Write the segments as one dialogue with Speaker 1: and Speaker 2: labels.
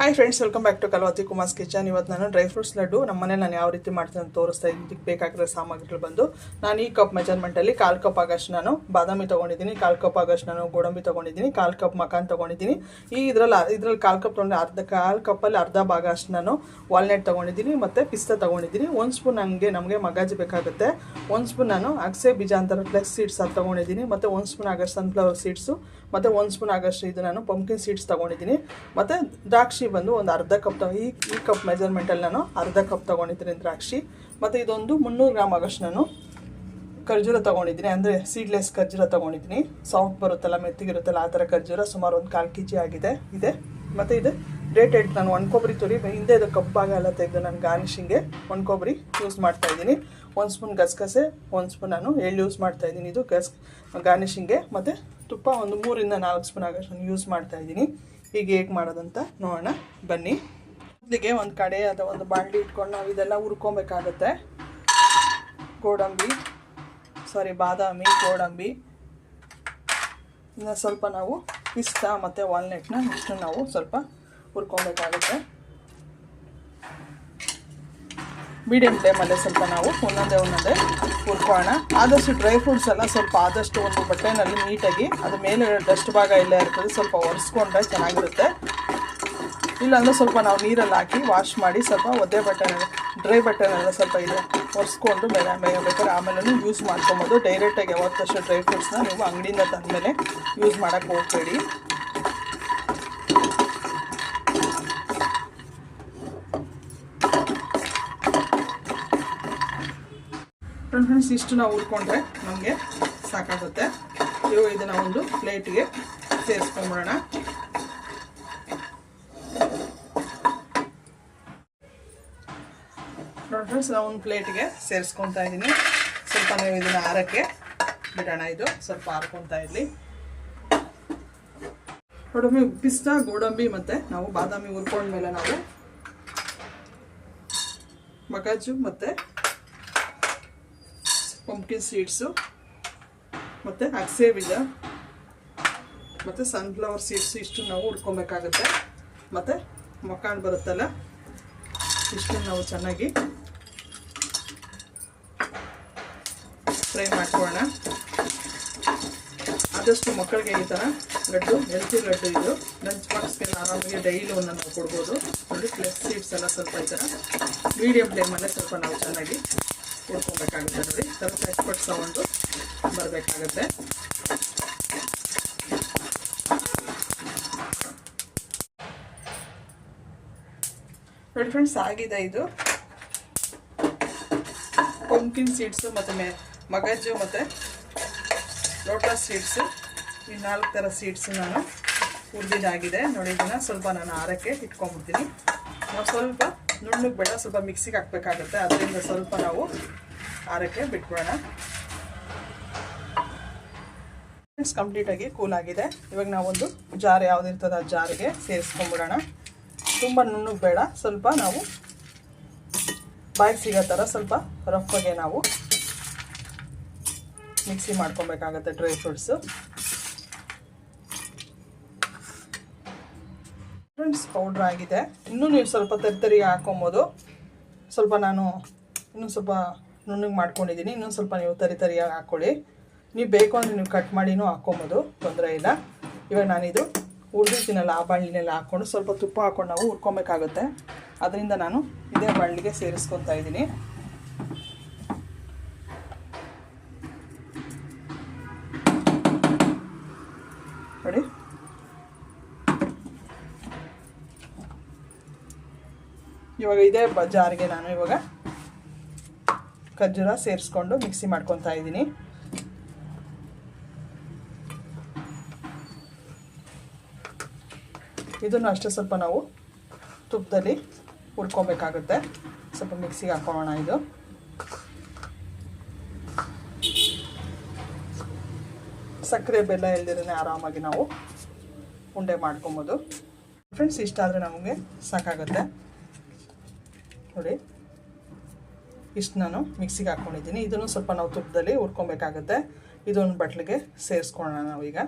Speaker 1: Hi friends welcome back to Kalavathi Kumar's kitchen ಇವತ್ತು ನಾನು dry fruits laddu. ನಮ್ಮ ಮನೇಲಿ ನಾನು ಯಾವ ರೀತಿ ಮಾಡ್ತೀನಿ ಅಂತ ತೋರಿಸ್ತಾ ಇದ್ದೀನಿ. ಇದಕ್ಕೆ ಬೇಕಾಗಿರೋ ಸಾಮಗ್ರಿಗಳು ಬಂದು, ನಾನು ಈ ಕಪ್ ಮೆಜರ್ಮೆಂಟಲ್ಲಿ ಕಾಲು ಕಪ್ ಆಗಷ್ಟು ನಾನು ಬಾದಾಮಿ ತೊಗೊಂಡಿದ್ದೀನಿ, ಕಾಲು ಕಪ್ ಆಗಷ್ಟು ನಾನು ಗೋಡಂಬಿ ತೊಗೊಂಡಿದ್ದೀನಿ, ಕಾಲು ಕಪ್ ಮಕಾನ್ ತೊಗೊಂಡಿದ್ದೀನಿ. ಈ ಇದರಲ್ಲಿ ಇದರಲ್ಲಿ ಕಾಲು ಕಪ್ ತೊಗೊಂಡು ಅರ್ಧ ಕಾಲು ಕಪ್ಪಲ್ಲಿ ಅರ್ಧ ಭಾಗ ಅಷ್ಟು ನಾನು ವಾಲ್ನಟ್ ತೊಗೊಂಡಿದ್ದೀನಿ ಮತ್ತು ಪಿಸ್ತಾ ತೊಗೊಂಡಿದ್ದೀನಿ. ಒಂದು ಸ್ಪೂನ್ ನನಗೆ ನಮಗೆ ಮಗಾಜಿ ಬೇಕಾಗುತ್ತೆ. ಒಂದು ಸ್ಪೂನ್ ನಾನು ಅಗಸೆ ಬೀಜ ಅಂತಾರೆ ಫ್ಲೆಕ್ಸ್ ಸೀಡ್ಸ್ ಅದು ತೊಗೊಂಡಿದ್ದೀನಿ. ಮತ್ತು ಒಂದು ಸ್ಪೂನ್ ಆಗಷ್ಟು ಸನ್ಫ್ಲವರ್ ಸೀಡ್ಸು ಮತ್ತು ಒಂದು ಸ್ಪೂನ್ ಆಗಷ್ಟು ಇದು ನಾನು ಪಂಪ್ಕಿನ್ ಸೀಡ್ಸ್ ತೊಗೊಂಡಿದ್ದೀನಿ. ಮತ್ತು ದ್ರಾಕ್ಷಿ ಬಂದು ಒಂದು ಅರ್ಧ ಕಪ್ ಈ ಈ ಕಪ್ ಮೆಜರ್ಮೆಂಟಲ್ಲಿ ನಾನು ಅರ್ಧ ಕಪ್ ತೊಗೊಂಡಿದ್ದೀನಿ ದ್ರಾಕ್ಷಿ. ಮತ್ತು ಇದೊಂದು ಮುನ್ನೂರು ಗ್ರಾಮ್ ಆಗಷ್ಟು ನಾನು ಖರ್ಜೂರ ತೊಗೊಂಡಿದ್ದೀನಿ. ಅಂದರೆ ಸೀಡ್ಲೆಸ್ ಖರ್ಜೂರ ತೊಗೊಂಡಿದ್ದೀನಿ. ಸಾಫ್ಟ್ ಬರುತ್ತಲ್ಲ ಮೆತ್ತಿಗಿರುತ್ತಲ್ಲ ಆ ಥರ ಖರ್ಜೂರ ಸುಮಾರು ಒಂದು ಕಾಲು ಕೆ ಜಿ ಆಗಿದೆ, ಇದೆ. ಮತ್ತು ಇದು ಡೇಟೆಡ್ ನಾನು ಒಣ ಕೊಬ್ಬರಿ ತುರಿ, ಹಿಂದೆ ಇದು ಕಪ್ಪಾಗ ಎಲ್ಲ ತೆಗೆದು ನಾನು ಗಾರ್ನಿಷಿಂಗ್ಗೆ ಒಣ ಕೊಬ್ಬರಿ ಯೂಸ್ ಮಾಡ್ತಾ ಇದ್ದೀನಿ. ಒಂದು ಸ್ಪೂನ್ ಗಸಗಸೆ, ಒಂದು ಸ್ಪೂನ್ ನಾನು ಎಳ್ಳು ಯೂಸ್ ಮಾಡ್ತಾ ಇದ್ದೀನಿ. ಇದು ಗಸ್ ಗಾರ್ನಿಷಿಂಗ್ಗೆ ಮತ್ತು ತುಪ್ಪ ಒಂದು ಮೂರಿಂದ ನಾಲ್ಕು ಸ್ಪೂನ್ ಆಗಷ್ಟು ನಾನು ಯೂಸ್ ಮಾಡ್ತಾ ಇದ್ದೀನಿ. ಈಗ ಹೇಗೆ ಮಾಡೋದಂತ ನೋಡೋಣ. ಬನ್ನಿ. ಮೊದಲಿಗೆ ಒಂದು ಕಡೆ ಅಥವಾ ಒಂದು ಬಾಣಲಿ ಇಟ್ಕೊಂಡು ನಾವು ಇದೆಲ್ಲ ಹುರ್ಕೊಬೇಕಾಗತ್ತೆ. ಗೋಡಂಬಿ ಸಾರಿ ಬಾದಾಮಿ, ಗೋಡಂಬಿ. ಇನ್ನು ಸ್ವಲ್ಪ ನಾವು ಪಿಸ್ತಾ ಮತ್ತು ವಾಲ್ನೆಟ್ನ ಇಷ್ಟು ನಾವು ಸ್ವಲ್ಪ ಹುರ್ಕೊಬೇಕಾಗುತ್ತೆ. ಮೀಡಿಯಮ್ ಫ್ಲೇಮಲ್ಲೇ ಸ್ವಲ್ಪ ನಾವು ಒಂದೊಂದೇ ಒಂದೊಂದೇ ಹುರ್ಕೋಣ ಆದಷ್ಟು ಡ್ರೈ ಫ್ರೂಟ್ಸ್ ಎಲ್ಲ ಸ್ವಲ್ಪ ಆದಷ್ಟು ಒಂದು ಬಟ್ಟೆನಲ್ಲಿ ನೀಟಾಗಿ ಅದು ಮೇಲೆ ಡಸ್ಟ್ ಭಾಗ ಇಲ್ಲ ಇರ್ತದೆ, ಸ್ವಲ್ಪ ಒರೆಸ್ಕೊಂಡ್ರೆ ಚೆನ್ನಾಗಿರುತ್ತೆ. ಇಲ್ಲಾಂದರೆ ಸ್ವಲ್ಪ ನಾವು ನೀರಲ್ಲಿ ಹಾಕಿ ವಾಶ್ ಮಾಡಿ ಸ್ವಲ್ಪ ಒದ್ದೆ ಬಟ್ಟೆನ ಡ್ರೈ ಬಟ್ಟೆನೆಲ್ಲ ಸ್ವಲ್ಪ ಇದೆ ಒರೆಸ್ಕೊಂಡು ಮೇಲೆ ಮೇಲೆ ಬೇಕಾದ್ರೆ ಆಮೇಲೆ ಯೂಸ್ ಮಾಡ್ಕೊಬೋದು. ಡೈರೆಕ್ಟಾಗಿ ಯಾವತ್ತಷ್ಟು ಡ್ರೈ ಫ್ರೂಟ್ಸ್ನ ನೀವು ಅಂಗಡಿಯಿಂದ ತಂದಮೇಲೆ ಯೂಸ್ ಮಾಡೋಕ್ಕೆ ಹೋಗಬೇಡಿ. ಫ್ರೆಂಡ್ಸ್ ಇಷ್ಟು ನಾವು ಹುರ್ಕೊಂಡ್ರೆ ನಮಗೆ ಸಾಕಾಗುತ್ತೆ. ಇವಾಗ ಇದನ್ನು ಒಂದು ಪ್ಲೇಟಿಗೆ ಸೇರಿಸ್ಕೊಂಬಿಡೋಣ ನೋಡಿ ಫ್ರೆಂಡ್ಸ್ ನಾವು ಒಂದು ಪ್ಲೇಟಿಗೆ ಸೇರಿಸ್ಕೊತಾ ಇದ್ದೀನಿ ಸ್ವಲ್ಪ ನೀವು ಇದನ್ನು ಆರಕ್ಕೆ ಬಿಡೋಣ ಇದು, ಸ್ವಲ್ಪ ಆರ್ಕೊತಾ ಇರಲಿ. ಗೋಡಂಬಿ ಪಿಸ್ತಾ ಗೋಡಂಬಿ ಮತ್ತು ನಾವು ಬಾದಾಮಿ ಹುರ್ಕೊಂಡ್ಮೇಲೆ ನಾವು ಮಗಾಜು ಮತ್ತು ಪಂಪ್ಕಿನ್ ಸೀಡ್ಸು ಮತ್ತು ಅಗಸೆ ಬೀಜ ಮತ್ತು ಸನ್ಫ್ಲವರ್ ಸೀಡ್ಸ್ ಇಷ್ಟು ನಾವು ಹುರ್ಕೊಬೇಕಾಗುತ್ತೆ. ಮತ್ತು ಮಕ್ಕಳು ಬರುತ್ತಲ್ಲ ಇಷ್ಟು ನಾವು ಚೆನ್ನಾಗಿ ಫ್ರೈ ಮಾಡ್ಕೊಳ್ಳೋಣ. ಆದಷ್ಟು ಮಕ್ಕಳಿಗೆ ಈ ಥರ ಲಡ್ಡು ಹೆಲ್ತಿ ಲಡ್ಡು ಇದು. ಲಂಚ್ ಬಾಕ್ಸ್ಗೆ ಆರಾಮಾಗಿ ಡೈಲಿ ಒಂದು ನಾವು ಕೊಡ್ಬೋದು. ನೋಡಿ ಪ್ಲಸ್ ಸೀಡ್ಸ್ ಎಲ್ಲ ಸ್ವಲ್ಪ ಈ ಥರ ಮೀಡಿಯಮ್ ಫ್ಲೇಮಲ್ಲೇ ಸ್ವಲ್ಪ ನಾವು ಚೆನ್ನಾಗಿ ಹುಡ್ಕೊಬೇಕಾಗುತ್ತೆ ನೋಡಿ ಸ್ವಲ್ಪ ಎಕ್ಸ್ಪರ್ಟ್ ತಗೊಂಡು ಬರಬೇಕಾಗತ್ತೆ ನೋಡಿ ಫ್ರೆಂಡ್ಸ್ ಆಗಿದೆ ಇದು. ಪಂಪಿನ್ ಸೀಡ್ಸು ಮತ್ತು ಮೆ ಮಗಜು ಮತ್ತು ಲೋಟಸ್ ಸೀಡ್ಸು ಈ ನಾಲ್ಕು ಥರ ಸೀಡ್ಸು ನಾನು ಹುರಿದಿದ್ದಾಗಿದೆ. ನೋಡಿ ಇದನ್ನು ಸ್ವಲ್ಪ ನಾನು ಆರಕ್ಕೆ ಇಟ್ಕೊಂಡ್ಬಿಡ್ತೀನಿ. ನಾವು ಸ್ವಲ್ಪ ನುಣ್ಣಗೆ ಬೇಡ, ಸ್ವಲ್ಪ ಮಿಕ್ಸಿಗೆ ಹಾಕಬೇಕಾಗುತ್ತೆ. ಅದರಿಂದ ಸ್ವಲ್ಪ ನಾವು ಆರಕ್ಕೆ ಬಿಟ್ಬಿಡೋಣ. ಕಂಪ್ಲೀಟಾಗಿ ಕೂಲ್ ಆಗಿದೆ. ಇವಾಗ ನಾವೊಂದು ಜಾರ್ ಯಾವುದಿರ್ತದೆ ಆ ಜಾರಿಗೆ ಸೇರಿಸ್ಕೊಂಡ್ಬಿಡೋಣ ತುಂಬ ನುಣ್ಣಗೆ ಬೇಡ, ಸ್ವಲ್ಪ ನಾವು ಬಾಯಿಗೆ ಸಿಗೋ ಥರ ಸ್ವಲ್ಪ ರಫ್ಗೆ ನಾವು ಮಿಕ್ಸಿ ಮಾಡ್ಕೊಬೇಕಾಗತ್ತೆ ಡ್ರೈ ಫ್ರೂಟ್ಸು ಫ್ರೆಂಡ್ಸ್ ಪೌಡ್ರ್ ಆಗಿದೆ. ಇನ್ನೂ ನೀವು ಸ್ವಲ್ಪ ತರಿತರಿಗೆ ಹಾಕೊಬೋದು. ಸ್ವಲ್ಪ ನಾನು ಇನ್ನೂ ಸ್ವಲ್ಪ ನುಣ್ಣಗೆ ಮಾಡ್ಕೊಂಡಿದ್ದೀನಿ. ಇನ್ನೂ ಸ್ವಲ್ಪ ನೀವು ತರಿ ತರಿಯಾಗಿ ಹಾಕ್ಕೊಳ್ಳಿ ನೀವು ಬೇಕು ಅಂದರೆ ನೀವು ಕಟ್ ಮಾಡಿನೂ ಹಾಕೊಬೋದು. ತೊಂದರೆ ಇಲ್ಲ. ಇವಾಗ ನಾನಿದು ಹುರಿದಿರ್ತೀನಲ್ಲ ಆ ಬಾಣಲಿನೆಲ್ಲ ಹಾಕ್ಕೊಂಡು ಸ್ವಲ್ಪ ತುಪ್ಪ ಹಾಕ್ಕೊಂಡು ನಾವು ಹುರ್ಕೊಬೇಕಾಗುತ್ತೆ. ಅದರಿಂದ ನಾನು ಇದೇ ಬಾಣಲಿಗೆ ಸೇರಿಸ್ಕೊತಾ ಇದ್ದೀನಿ. ನೋಡಿ. ಇವಾಗ ಇದೇ ಜಾರಿಗೆ ನಾನು ಇವಾಗ ಖರ್ಜೂರ ಸೇರಿಸ್ಕೊಂಡು ಮಿಕ್ಸಿ ಮಾಡ್ಕೊತಾ ಇದ್ದೀನಿ. ಇದನ್ನು ಅಷ್ಟೇ ಸ್ವಲ್ಪ ನಾವು ತುಪ್ಪದಲ್ಲಿ ಹುರ್ಕೊಬೇಕಾಗುತ್ತೆ. ಸ್ವಲ್ಪ ಮಿಕ್ಸಿಗೆ ಹಾಕೋಣ ಇದು. ಸಕ್ಕರೆ ಬೆಲ್ಲ ಇಲ್ದಿರೇ ಆರಾಮಾಗಿ ನಾವು ಉಂಡೆ ಮಾಡ್ಕೊಬೋದು. ಫ್ರೆಂಡ್ಸ್ ಇಷ್ಟ ಆದರೆ ನಮಗೆ ಸಾಕಾಗುತ್ತೆ. ನೋಡಿ. ಇಷ್ಟು ನಾನು ಮಿಕ್ಸಿಗೆ ಹಾಕ್ಕೊಂಡಿದ್ದೀನಿ ಇದನ್ನು ಸ್ವಲ್ಪ ನಾವು ತುಪ್ಪದಲ್ಲಿ ಹುರ್ಕೊಬೇಕಾಗುತ್ತೆ. ಇದೊಂದು ಬಟ್ಲಿಗೆ ಸೇರಿಸ್ಕೊಳ್ಳೋಣ ನಾವೀಗ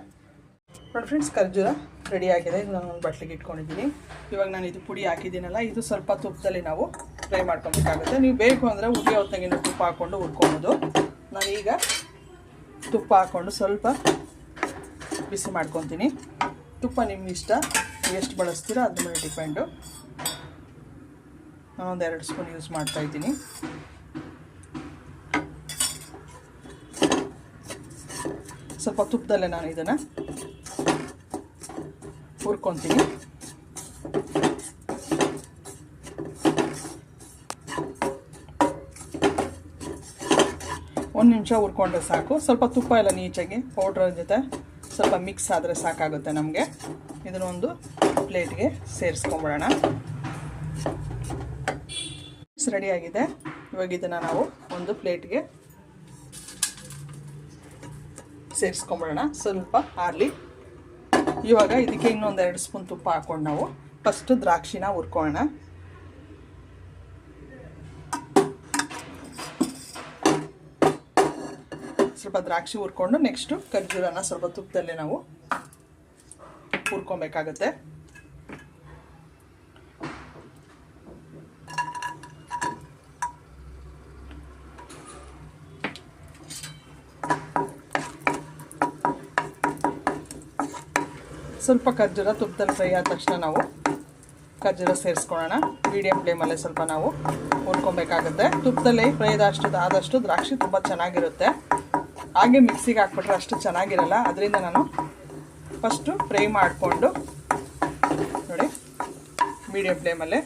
Speaker 1: ನೋಡಿ ಫ್ರೆಂಡ್ಸ್ ಖರ್ಜೂರ ರೆಡಿ ಆಗಿದೆ. ಇದು ನಾನು ಒಂದು ಬಟ್ಲಿಗೆ ಇಟ್ಕೊಂಡಿದ್ದೀನಿ. ಇವಾಗ ನಾನು ಇದು ಪುಡಿ ಹಾಕಿದ್ದೀನಲ್ಲ, ಇದು ಸ್ವಲ್ಪ ತುಪ್ಪದಲ್ಲಿ ನಾವು ಫ್ರೈ ಮಾಡ್ಕೊಬೇಕಾಗುತ್ತೆ. ನೀವು ಬೇಕು ಅಂದರೆ ಉಗಿ ಹೊತ್ತಿನ ತುಪ್ಪ ಹಾಕ್ಕೊಂಡು ಹುರ್ಕೊಬೋದು. ನಾನೀಗ ತುಪ್ಪ ಹಾಕ್ಕೊಂಡು ಸ್ವಲ್ಪ ಬಿಸಿ ಮಾಡ್ಕೊತೀನಿ. ತುಪ್ಪ ನಿಮ್ಮ ಇಷ್ಟ, ಎಷ್ಟು ಬಳಸ್ತೀರೋ ಅದ್ರ ಮೇಲೆ ಡಿಪೆಂಡು ನಾನೊಂದು ಎರಡು ಸ್ಪೂನ್ ಯೂಸ್ ಮಾಡ್ತಾ ಇದ್ದೀನಿ. ಸ್ವಲ್ಪ ತುಪ್ಪದಲ್ಲೇ ನಾನು ಇದನ್ನು ಹುರ್ಕೊತೀನಿ. ಒಂದು ನಿಮಿಷ ಹುರ್ಕೊಂಡ್ರೆ ಸಾಕು. ಸ್ವಲ್ಪ ತುಪ್ಪ ಎಲ್ಲ ನೀಚಾಗಿ, ಪೌಡ್ರ್ ಜೊತೆ ಸ್ವಲ್ಪ ಮಿಕ್ಸ್ ಆದರೆ ಸಾಕಾಗುತ್ತೆ ನಮಗೆ. ಇದನ್ನೊಂದು ಪ್ಲೇಟ್ಗೆ ಸೇರಿಸ್ಕೊಂಬಿಡೋಣ. ರೆಡಿಯಾಗಿದೆ ಇವಾಗ ಇದನ್ನು ನಾವು ಒಂದು ಪ್ಲೇಟ್ಗೆ ಸೇರಿಸ್ಕೊಂಬಿಡೋಣ. ಸ್ವಲ್ಪ ಆರ್ಲಿ. ಇವಾಗ ಇದಕ್ಕೆ ಇನ್ನೊಂದು ಎರಡು ಸ್ಪೂನ್ ತುಪ್ಪ ಹಾಕ್ಕೊಂಡು ನಾವು ಫಸ್ಟು ದ್ರಾಕ್ಷಿನ ಹುರ್ಕೊಳ್ಳೋಣ. ಸ್ವಲ್ಪ ದ್ರಾಕ್ಷಿ ಹುರ್ಕೊಂಡು ನೆಕ್ಸ್ಟು ಖರ್ಜೂರನ ಸ್ವಲ್ಪ ತುಪ್ಪದಲ್ಲೇ ನಾವು ಹುರ್ಕೊಬೇಕಾಗತ್ತೆ. ಸ್ವಲ್ಪ ಖರ್ಜೂರ ತುಪ್ಪದಲ್ಲಿ ಫ್ರೈ ಆದ ತಕ್ಷಣ ನಾವು ಖರ್ಜೂರ ಸೇರಿಸ್ಕೊಳ್ಳೋಣ. ಮೀಡಿಯಂ ಫ್ಲೇಮಲ್ಲೇ ಸ್ವಲ್ಪ ನಾವು ಹುರ್ಕೊಬೇಕಾಗುತ್ತೆ ತುಪ್ಪದಲ್ಲಿ ಫ್ರೈ ಆದಷ್ಟು ಆದಷ್ಟು ದ್ರಾಕ್ಷಿ ತುಂಬ ಚೆನ್ನಾಗಿರುತ್ತೆ. ಹಾಗೆ ಮಿಕ್ಸಿಗೆ ಹಾಕ್ಬಿಟ್ರೆ ಅಷ್ಟು ಚೆನ್ನಾಗಿರಲ್ಲ. ಅದರಿಂದ ನಾನು ಫಸ್ಟು ಫ್ರೈ ಮಾಡಿಕೊಂಡು ನೋಡಿ ಮೀಡಿಯಂ ಫ್ಲೇಮಲ್ಲೇ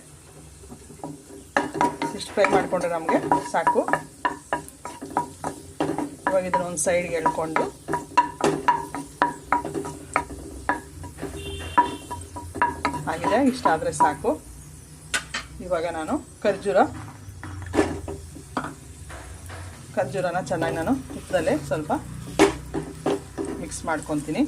Speaker 1: ಇಷ್ಟು ಫ್ರೈ ಮಾಡಿಕೊಂಡ್ರೆ ನಮಗೆ ಸಾಕು. ಇವಾಗ ಇದನ್ನ ಒಂದು ಸೈಡ್ಗೆ ಎಳ್ಕೊಂಡು ಆಗಿದೆ ಇಷ್ಟಾದರೆ ಸಾಕು. ಇವಾಗ ನಾನು ಖರ್ಜೂರ. ಖರ್ಜೂರನ ಚೆನ್ನಾಗಿ ನಾನು ತುಪ್ಪದಲ್ಲೇ ಸ್ವಲ್ಪ ಮಿಕ್ಸ್ ಮಾಡ್ಕೊತೀನಿ.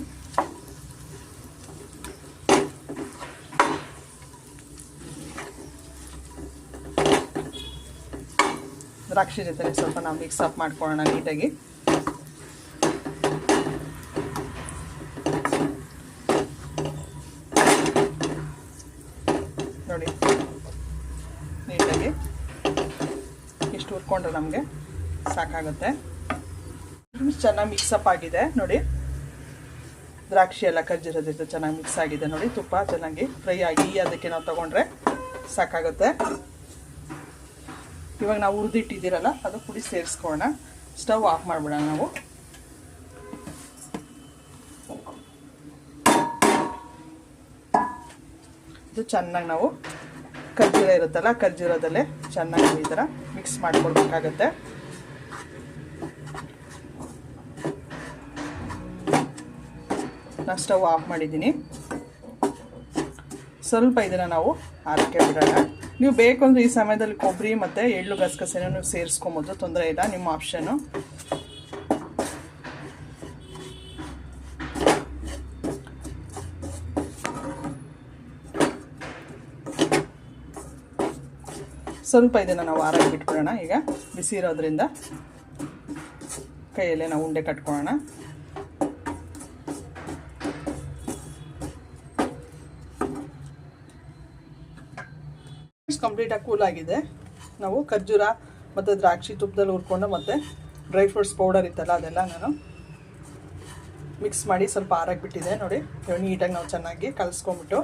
Speaker 1: ದ್ರಾಕ್ಷಿ ಜೊತೆ ಸ್ವಲ್ಪ ನಾವು ಮಿಕ್ಸ್ ಅಪ್ ಮಾಡ್ಕೊಳ್ಳೋಣ ನೀಟಾಗಿ ನೋಡಿ ನೀಟಾಗಿ ಇಷ್ಟು ಹುರ್ಕೊಂಡ್ರೆ ನಮಗೆ ಸಾಕಾಗುತ್ತೆ. ಚೆನ್ನಾಗಿ ಮಿಕ್ಸಪ್ ಆಗಿದೆ, ನೋಡಿ. ದ್ರಾಕ್ಷಿ ಎಲ್ಲ ಖರ್ಜೂರದ ಜೊತೆ ಚೆನ್ನಾಗಿ ಮಿಕ್ಸ್ ಆಗಿದೆ ನೋಡಿ. ತುಪ್ಪ ಚೆನ್ನಾಗಿ ಫ್ರೈ ಆಗಿ ಅದಕ್ಕೆ ನಾವು ತೊಗೊಂಡ್ರೆ ಸಾಕಾಗುತ್ತೆ. ಇವಾಗ ನಾವು ಹುರಿದಿಟ್ಟಿದ್ದೀರಲ್ಲ, ಅದು ಪುಡಿ ಸೇರಿಸ್ಕೊಳ್ಳೋಣ. ಸ್ಟವ್ ಆಫ್ ಮಾಡಿಬಿಡೋಣ ನಾವು. ಇದು ಚೆನ್ನಾಗಿ ನಾವು ಖರ್ಜೂರ ಇರುತ್ತಲ್ಲ ಕಜ್ಜಿರೋದಲ್ಲೇ ಚೆನ್ನಾಗಿ ಈ ಥರ ಮಿಕ್ಸ್ ಮಾಡ್ಕೊಳ್ಬೇಕಾಗತ್ತೆ ನಾನು ಸ್ಟವ್ ಆಫ್ ಮಾಡಿದ್ದೀನಿ. ಸ್ವಲ್ಪ ಇದನ್ನು ನಾವು ಆರಕ್ಕೆ ಬಿಡೋಣ. ನೀವು ಬೇಕು ಅಂದರೆ ಈ ಸಮಯದಲ್ಲಿ ಕೊಬ್ಬರಿ ಮತ್ತು ಎಳ್ಳು ಗಸಗಸೆನ ನೀವು ಸೇರಿಸ್ಕೊಬೋದು, ತೊಂದರೆ ಇಲ್ಲ, ನಿಮ್ಮ ಆಪ್ಷನು. ಸ್ವಲ್ಪ ಇದನ್ನು ನಾವು ಆರಾಗಿ ಬಿಟ್ಕೊಳ್ಳೋಣ ಈಗ ಬಿಸಿ ಇರೋದ್ರಿಂದ ಕೈಯಲ್ಲಿ ನಾವು ಉಂಡೆ ಕಟ್ಕೊಳ್ಳೋಣ. ಕಂಪ್ಲೀಟಾಗಿ ಕೂಲ್ ಆಗಿದೆ. ನಾವು ಖರ್ಜೂರ ಮತ್ತು ದ್ರಾಕ್ಷಿ ತುಪ್ಪದಲ್ಲಿ ಹುರ್ಕೊಂಡು ಮತ್ತು ಡ್ರೈ ಫ್ರೂಟ್ಸ್ ಪೌಡರ್ ಇತ್ತಲ್ಲ, ಅದೆಲ್ಲ ನಾನು ಮಿಕ್ಸ್ ಮಾಡಿ ಸ್ವಲ್ಪ ಆರಾಗಿಬಿಟ್ಟಿದೆ ನೋಡಿ ನೀಟಾಗಿ ನಾವು ಚೆನ್ನಾಗಿ ಕಲಿಸ್ಕೊಂಬಿಟ್ಟು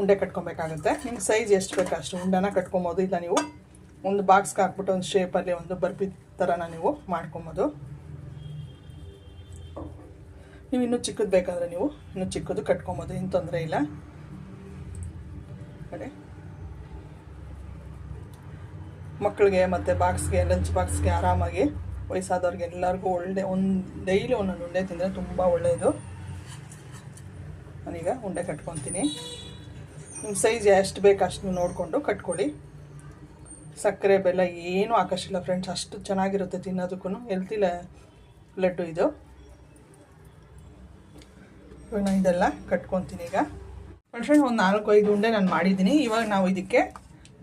Speaker 1: ಉಂಡೆ ಕಟ್ಕೊಬೇಕಾಗುತ್ತೆ. ನಿಮ್ಗೆ ಸೈಜ್ ಎಷ್ಟು ಬೇಕು ಅಷ್ಟು ಉಂಡೆನ ಕಟ್ಕೊಬೋದು. ಇಲ್ಲ ನೀವು ಒಂದು ಬಾಕ್ಸ್ಗೆ ಹಾಕ್ಬಿಟ್ಟು ಒಂದು ಶೇಪಲ್ಲಿ ಒಂದು ಬರ್ಪಿ ಥರನ ನೀವು ಮಾಡ್ಕೊಬೋದು. ನೀವು ಇನ್ನೂ ಚಿಕ್ಕದು ಬೇಕಾದರೆ ನೀವು ಇನ್ನೂ ಚಿಕ್ಕದು ಕಟ್ಕೊಬೋದು. ಏನು ತೊಂದರೆ ಇಲ್ಲ. ಕಡೆ. ಮಕ್ಕಳಿಗೆ ಮತ್ತು ಬಾಕ್ಸ್ಗೆ ಲಂಚ್ ಬಾಕ್ಸ್ಗೆ ಆರಾಮಾಗಿ ವಯಸ್ಸಾದವ್ರಿಗೆ ಎಲ್ಲರಿಗೂ ಒಳ್ಳೆ ಒಂದು ಡೈಲಿ ಒಂದೊಂದು ಉಂಡೆ ತಿಂದರೆ ತುಂಬ ಒಳ್ಳೆಯದು ನಾನೀಗ ಉಂಡೆ ಕಟ್ಕೊತೀನಿ. ನಿಮ್ಮ ಸೈಜ್ ಎಷ್ಟು ಬೇಕು ಅಷ್ಟು ನೋಡಿಕೊಂಡು ಕಟ್ಕೊಳ್ಳಿ. ಸಕ್ಕರೆ ಬೆಲ್ಲ ಏನೂ ಹಾಕೋಷ್ಟಿಲ್ಲ ಫ್ರೆಂಡ್ಸ್ ಅಷ್ಟು ಚೆನ್ನಾಗಿರುತ್ತೆ ತಿನ್ನೋದಕ್ಕೂ ಹೆಲ್ತಿ ಲಡ್ಡು ಇದು. ನಾನು ಇದೆಲ್ಲ ಕಟ್ಕೊತೀನಿ ಈಗ. ಫ್ರೆಂಡ್ಸ್ ಒಂದು ನಾಲ್ಕು ಐದು ಉಂಡೆ ನಾನು ಮಾಡಿದ್ದೀನಿ. ಇವಾಗ ನಾವು ಇದಕ್ಕೆ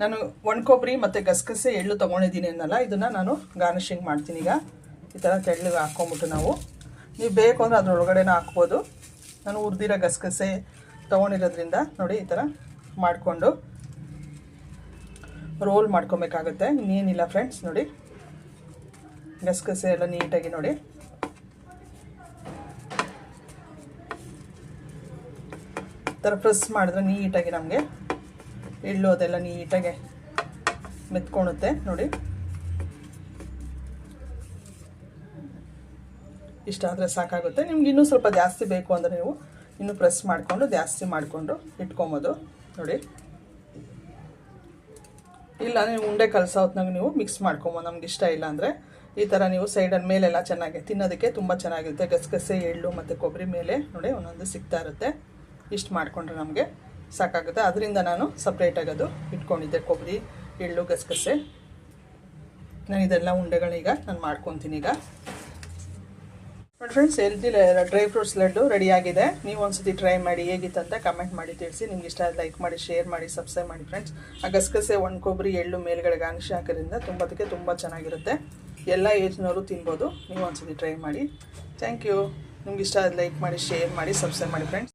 Speaker 1: ನಾನು ಒಣ ಕೊಬ್ಬರಿ ಮತ್ತು ಗಸಗಸೆ ಎಳ್ಳು ತೊಗೊಂಡಿದ್ದೀನಿ ಅನ್ನಲ್ಲ, ಇದನ್ನು ನಾನು ಗಾರ್ನಿಷಿಂಗ್ ಮಾಡ್ತೀನಿ ಈಗ. ಈ ಥರ ತೆಳ್ಳಗೆ ಹಾಕ್ಕೊಂಬಿಟ್ಟು ನಾವು. ನೀವು ಬೇಕು ಅಂದರೆ ಅದರೊಳಗಡೆನೂ ಹಾಕ್ಬೋದು. ನಾನು ಹುರಿದಿರೋ ಗಸಗಸೆ ತೊಗೊಂಡಿರೋದ್ರಿಂದ ನೋಡಿ ಈ ಥರ ಮಾಡಿಕೊಂಡು ರೋಲ್ ಮಾಡ್ಕೊಬೇಕಾಗುತ್ತೆ. ಇನ್ನೇನಿಲ್ಲ ಫ್ರೆಂಡ್ಸ್ ನೋಡಿ. ಗಸಗಸೆ ಎಲ್ಲ ನೀಟಾಗಿ ನೋಡಿ. ಥರ ಪ್ರೆಸ್ ಮಾಡಿದ್ರೆ ನೀಟಾಗಿ ನಮಗೆ ಎಳ್ಳು ಅದೆಲ್ಲ ನೀಟಾಗಿ ಮೆತ್ಕೊಳುತ್ತೆ ನೋಡಿ. ಇಷ್ಟ ಆದರೆ ಸಾಕಾಗುತ್ತೆ. ನಿಮ್ಗೆ ಇನ್ನೂ ಸ್ವಲ್ಪ ಜಾಸ್ತಿ ಬೇಕು ಅಂದರೆ ನೀವು ಇನ್ನೂ ಪ್ರೆಸ್ ಮಾಡಿಕೊಂಡು ಜಾಸ್ತಿ ಮಾಡಿಕೊಂಡು ಇಟ್ಕೊಬೋದು. ನೋಡಿ. ಇಲ್ಲ, ನೀವು ಉಂಡೆ ಕಲಸೋ ಹೊತ್ನಾಗ ನೀವು ಮಿಕ್ಸ್ ಮಾಡ್ಕೊಂಬ ನಮ್ಗೆ ಇಷ್ಟ ಇಲ್ಲ ಅಂದರೆ ಈ ಥರ ನೀವು ಸೈಡಲ್ಲಿ ಮೇಲೆಲ್ಲ ಚೆನ್ನಾಗಿ ತಿನ್ನೋದಕ್ಕೆ ತುಂಬ ಚೆನ್ನಾಗಿರುತ್ತೆ. ಗಸಗಸೆ, ಎಳ್ಳು ಮತ್ತು ಕೊಬ್ಬರಿ ಮೇಲೆ ನೋಡಿ ಒಂದೊಂದು ಸಿಗ್ತಾ ಇರುತ್ತೆ. ಇಷ್ಟು ಮಾಡಿಕೊಂಡ್ರೆ ನಮಗೆ ಸಾಕಾಗುತ್ತೆ. ಅದರಿಂದ ನಾನು ಸಪ್ರೇಟಾಗಿ ಅದು ಇಟ್ಕೊಂಡಿದ್ದೆ. ಕೊಬ್ಬರಿ, ಎಳ್ಳು, ಗಸಗಸೆ. ನಾನು ಇದೆಲ್ಲ ಉಂಡೆಗಳೀಗ ನಾನು ಮಾಡ್ಕೊತೀನಿ ಈಗ. ನೋಡಿ ಫ್ರೆಂಡ್ಸ್ ಎಲ್ದಿ ಡ್ರೈ ಫ್ರೂಟ್ಸ್ ಲಡ್ಡು ಆಗಿದೆ. ನೀವು ಒಂದ್ಸತಿ ಟ್ರೈ ಮಾಡಿ ಹೇಗಿತ್ತು ಅಂತ ಕಮೆಂಟ್ ಮಾಡಿ ತಿಳಿಸಿ. ನಿಮ್ಗೆ ಇಷ್ಟ ಲೈಕ್ ಮಾಡಿ ಶೇರ್ ಮಾಡಿ ಸಬ್ಸ್ಕ್ರೈಬ್ ಮಾಡಿ ಫ್ರೆಂಡ್ಸ್ ಆ ಗಸಗಸೆ, ಒಣ ಕೊಬ್ಬರಿ, ಎಳ್ಳು ಮೇಲ್ಗಡೆಗೆ ಅಂಶ ಹಾಕೋದ್ರಿಂದ ತುಂಬದಕ್ಕೆ ತುಂಬ ಚೆನ್ನಾಗಿರುತ್ತೆ. ಎಲ್ಲ ಏಜ್ನವರು ತಿನ್ಬೋದು. ನೀವು ಒಂದ್ಸತಿ ಟ್ರೈ ಮಾಡಿ. ಥ್ಯಾಂಕ್ ಯು ನಿಮ್ಗೆ ಇಷ್ಟ ಲೈಕ್ ಮಾಡಿ ಶೇರ್ ಮಾಡಿ ಸಬ್ಸ್ಕ್ರೈಬ್ ಮಾಡಿ ಫ್ರೆಂಡ್ಸ್